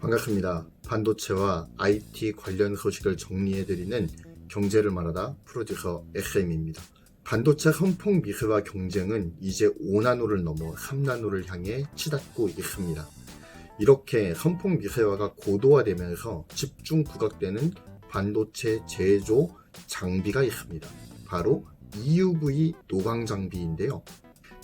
반갑습니다. 반도체와 IT 관련 소식을 정리해드리는 경제를 말하다 프로듀서 SM입니다. 반도체 선풍 미세와 경쟁은 이제 5나노를 넘어 3나노를 향해 치닫고 있습니다. 이렇게 선풍 미세화가 고도화되면서 집중 부각되는 반도체 제조 장비가 있습니다. 바로 EUV 노광 장비인데요.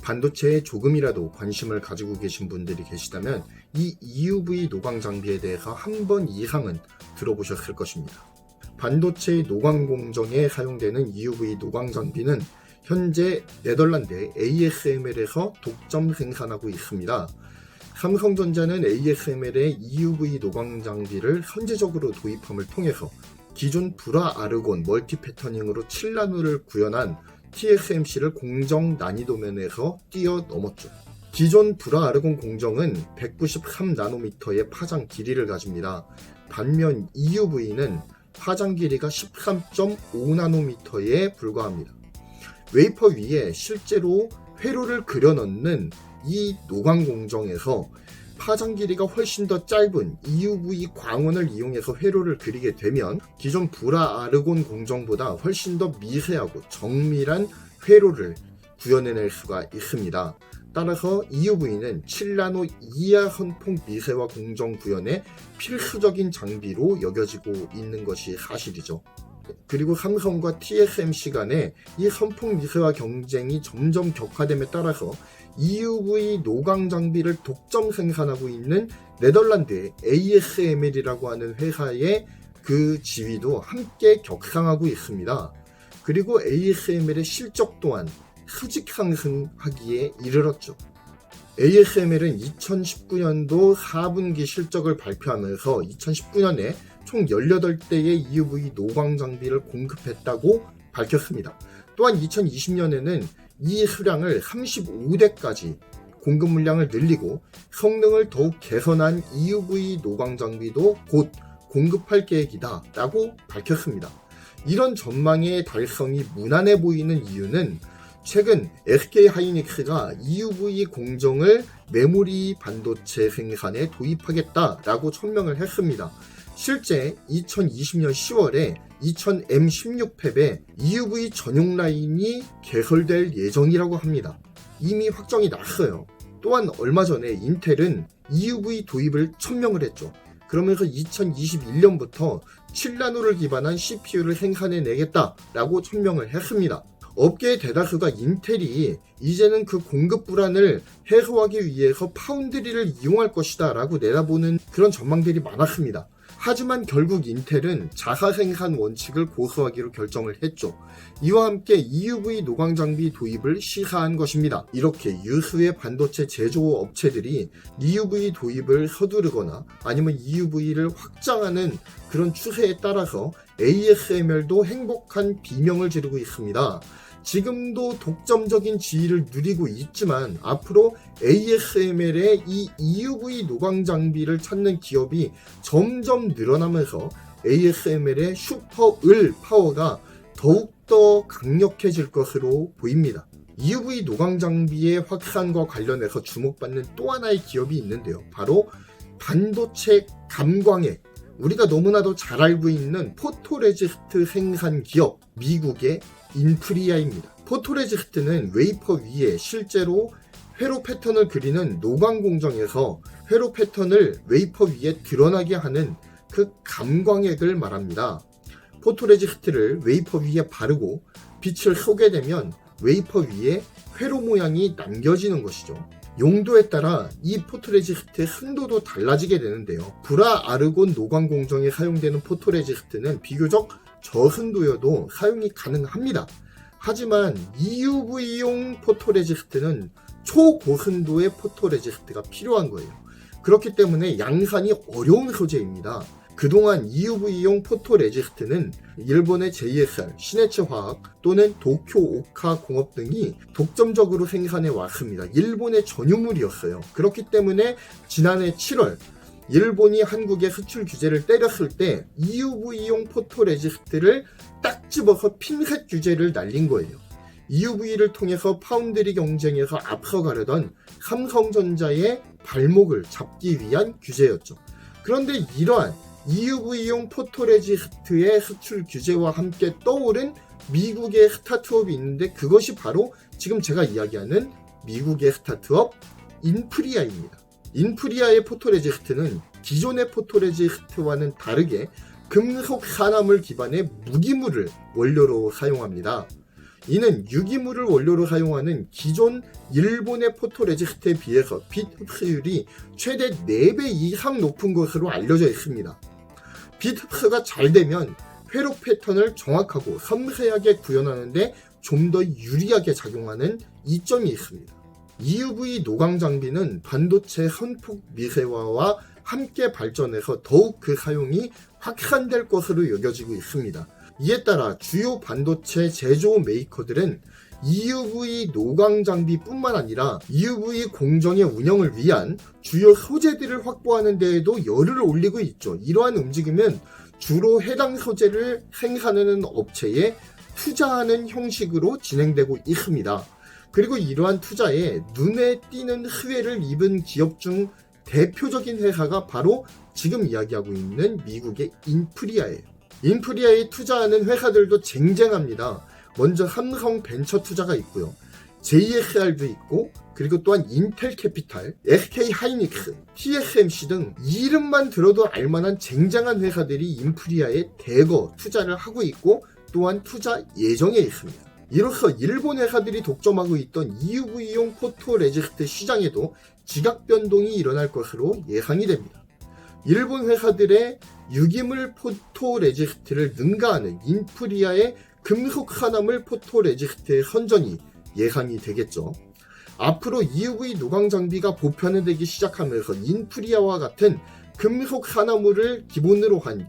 반도체에 조금이라도 관심을 가지고 계신 분들이 계시다면 이 EUV 노광 장비에 대해서 한 번 이상은 들어보셨을 것입니다. 반도체의 노광 공정에 사용되는 EUV 노광 장비는 현재 네덜란드 ASML에서 독점 생산하고 있습니다. 삼성전자는 ASML의 EUV 노광 장비를 선제적으로 도입함을 통해서 기존 불화 아르곤 멀티 패터닝으로 7나노를 구현한 TSMC를 공정 난이도 면에서 뛰어넘었죠. 기존 불화 아르곤 공정은 193나노미터의 파장 길이를 가집니다. 반면 EUV는 파장 길이가 13.5나노미터에 불과합니다. 웨이퍼 위에 실제로 회로를 그려 넣는 이 노광 공정에서 파장 길이가 훨씬 더 짧은 EUV 광원을 이용해서 회로를 그리게 되면 기존 불화 아르곤 공정보다 훨씬 더 미세하고 정밀한 회로를 구현해낼 수가 있습니다. 따라서 EUV는 7나노 이하 선풍 미세화 공정 구현의 필수적인 장비로 여겨지고 있는 것이 사실이죠. 그리고 삼성과 TSMC 간의 이 선풍 미세화 경쟁이 점점 격화됨에 따라서 EUV 노광 장비를 독점 생산하고 있는 네덜란드의 ASML이라고 하는 회사의 그 지위도 함께 격상하고 있습니다. 그리고 ASML의 실적 또한 수직 상승하기에 이르렀죠. ASML은 2019년도 4분기 실적을 발표하면서 2019년에 총 18대의 EUV 노광 장비를 공급했다고 밝혔습니다. 또한 2020년에는 이 수량을 35대까지 공급 물량을 늘리고 성능을 더욱 개선한 EUV 노광 장비도 곧 공급할 계획이다 라고 밝혔습니다. 이런 전망의 달성이 무난해 보이는 이유는 최근 SK 하이닉스가 EUV 공정을 메모리 반도체 생산에 도입하겠다라고 천명을 했습니다. 실제 2020년 10월에 2000M16 팹에 EUV 전용 라인이 개설될 예정이라고 합니다. 이미 확정이 났어요. 또한 얼마 전에 인텔은 EUV 도입을 천명을 했죠. 그러면서 2021년부터 7나노를 기반한 CPU를 생산해내겠다라고 천명을 했습니다. 업계의 대다수가 인텔이 이제는 그 공급 불안을 해소하기 위해서 파운드리를 이용할 것이다 라고 내다보는 그런 전망들이 많았습니다. 하지만 결국 인텔은 자사 생산 원칙을 고수하기로 결정을 했죠. 이와 함께 EUV 노광 장비 도입을 시사한 것입니다. 이렇게 유수의 반도체 제조 업체들이 EUV 도입을 서두르거나 아니면 EUV를 확장하는 그런 추세에 따라서 ASML도 행복한 비명을 지르고 있습니다. 지금도 독점적인 지위를 누리고 있지만 앞으로 ASML의 이 EUV 노광 장비를 찾는 기업이 점점 늘어나면서 ASML의 슈퍼 을 파워가 더욱더 강력해질 것으로 보입니다. EUV 노광 장비의 확산과 관련해서 주목받는 또 하나의 기업이 있는데요. 바로 반도체 감광액 우리가 너무나도 잘 알고 있는 포토레지스트 생산 기업 미국의 인프리아입니다. 포토레지스트는 웨이퍼 위에 실제로 회로 패턴을 그리는 노광 공정에서 회로 패턴을 웨이퍼 위에 드러나게 하는 그 감광액을 말합니다. 포토레지스트를 웨이퍼 위에 바르고 빛을 쏘게 되면 웨이퍼 위에 회로 모양이 남겨지는 것이죠. 용도에 따라 이 포토레지스트의 순도도 달라지게 되는데요. 브라 아르곤 노광 공정에 사용되는 포토레지스트는 비교적 저순도여도 사용이 가능합니다. 하지만 EUV용 포토레지스트는 초고순도의 포토레지스트가 필요한 거예요. 그렇기 때문에 양산이 어려운 소재입니다. 그동안 EUV용 포토레지스트는 일본의 JSR, 시네츠 화학 또는 도쿄 오카 공업 등이 독점적으로 생산해 왔습니다. 일본의 전유물이었어요. 그렇기 때문에 지난해 7월 일본이 한국의 수출 규제를 때렸을 때 EUV용 포토레지스트를 딱 집어서 핀셋 규제를 날린 거예요. EUV를 통해서 파운드리 경쟁에서 앞서가려던 삼성전자의 발목을 잡기 위한 규제였죠. 그런데 이러한 EUV용 포토레지스트의 수출 규제와 함께 떠오른 미국의 스타트업이 있는데 그것이 바로 지금 제가 이야기하는 미국의 스타트업 인프리아입니다. 인프리아의 포토레지스트는 기존의 포토레지스트와는 다르게 금속 산화물 기반의 무기물을 원료로 사용합니다. 이는 유기물을 원료로 사용하는 기존 일본의 포토레지스트에 비해서 빛 흡수율이 최대 4배 이상 높은 것으로 알려져 있습니다. 빛 흡수가 잘 되면 회로 패턴을 정확하고 섬세하게 구현하는데 좀 더 유리하게 작용하는 이점이 있습니다. EUV 노광 장비는 반도체 선폭 미세화와 함께 발전해서 더욱 그 사용이 확산될 것으로 여겨지고 있습니다. 이에 따라 주요 반도체 제조 메이커들은 EUV 노광 장비뿐만 아니라 EUV 공정의 운영을 위한 주요 소재들을 확보하는 데에도 열을 올리고 있죠. 이러한 움직임은 주로 해당 소재를 생산하는 업체에 투자하는 형식으로 진행되고 있습니다. 그리고 이러한 투자에 눈에 띄는 수혜를 입은 기업 중 대표적인 회사가 바로 지금 이야기하고 있는 미국의 인프리아예요. 인프리아에 투자하는 회사들도 쟁쟁합니다. 먼저 삼성 벤처 투자가 있고요. JSR도 있고 그리고 또한 인텔 캐피탈, SK 하이닉스, TSMC 등 이름만 들어도 알만한 쟁쟁한 회사들이 인프리아에 대거 투자를 하고 있고 또한 투자 예정에 있습니다. 이로써 일본 회사들이 독점하고 있던 EUV용 포토레지스트 시장에도 지각 변동이 일어날 것으로 예상이 됩니다. 일본 회사들의 유기물 포토레지스트를 능가하는 인프리아의 금속 산화물 포토레지스트의 선전이 예상이 되겠죠. 앞으로 EUV 노광 장비가 보편화되기 시작하면서 인프리아와 같은 금속 산화물을 기본으로 한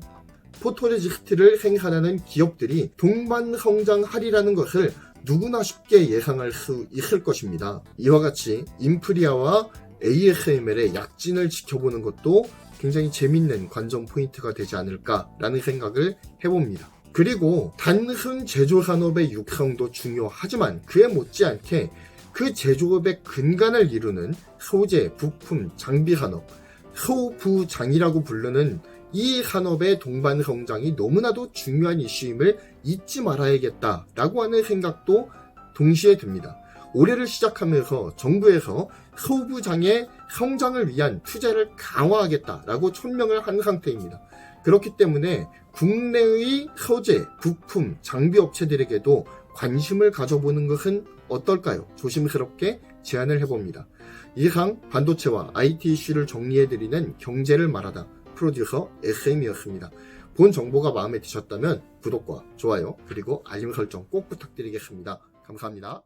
포토레지스트를 생산하는 기업들이 동반 성장하리라는 것을 누구나 쉽게 예상할 수 있을 것입니다. 이와 같이 인프리아와 ASML의 약진을 지켜보는 것도 굉장히 재밌는 관전 포인트가 되지 않을까라는 생각을 해봅니다. 그리고 단순 제조 산업의 육성도 중요하지만 그에 못지않게 그 제조업의 근간을 이루는 소재, 부품, 장비 산업, 소부장이라고 부르는 이 산업의 동반 성장이 너무나도 중요한 이슈임을 잊지 말아야겠다라고 하는 생각도 동시에 듭니다. 올해를 시작하면서 정부에서 소부장의 성장을 위한 투자를 강화하겠다라고 천명을 한 상태입니다. 그렇기 때문에 국내의 소재, 부품, 장비 업체들에게도 관심을 가져보는 것은 어떨까요? 조심스럽게 제안을 해봅니다. 이상 반도체와 IT 이슈를 정리해드리는 경제를 말하다 프로듀서 SM이었습니다. 본 정보가 마음에 드셨다면 구독과 좋아요 그리고 알림 설정 꼭 부탁드리겠습니다. 감사합니다.